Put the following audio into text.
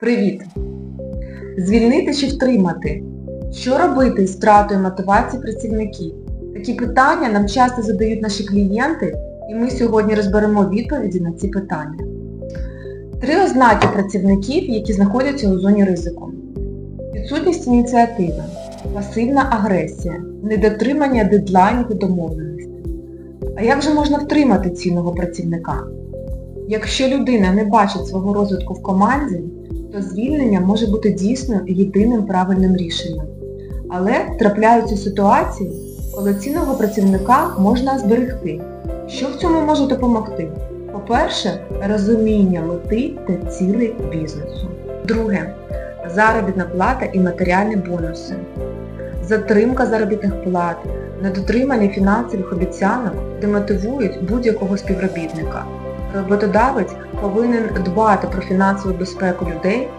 Привіт! Звільнити чи втримати? Що робити з втратою мотивації працівників? Такі питання нам часто задають наші клієнти, і ми сьогодні розберемо відповіді на ці питання. Три ознаки працівників, які знаходяться у зоні ризику. Відсутність ініціативи, пасивна агресія, недотримання дедлайнів і домовленостей. А як же можна втримати цінного працівника? Якщо людина не бачить свого розвитку в команді, то звільнення може бути дійсно єдиним правильним рішенням. Але трапляються ситуації, коли цінного працівника можна зберегти. Що в цьому може допомогти? По-перше, розуміння мети та цілей бізнесу. Друге, заробітна плата і матеріальні бонуси. Затримка заробітних плат, недотримання фінансових обіцянок демотивують будь-якого співробітника. Роботодавець повинен дбати про фінансову безпеку людей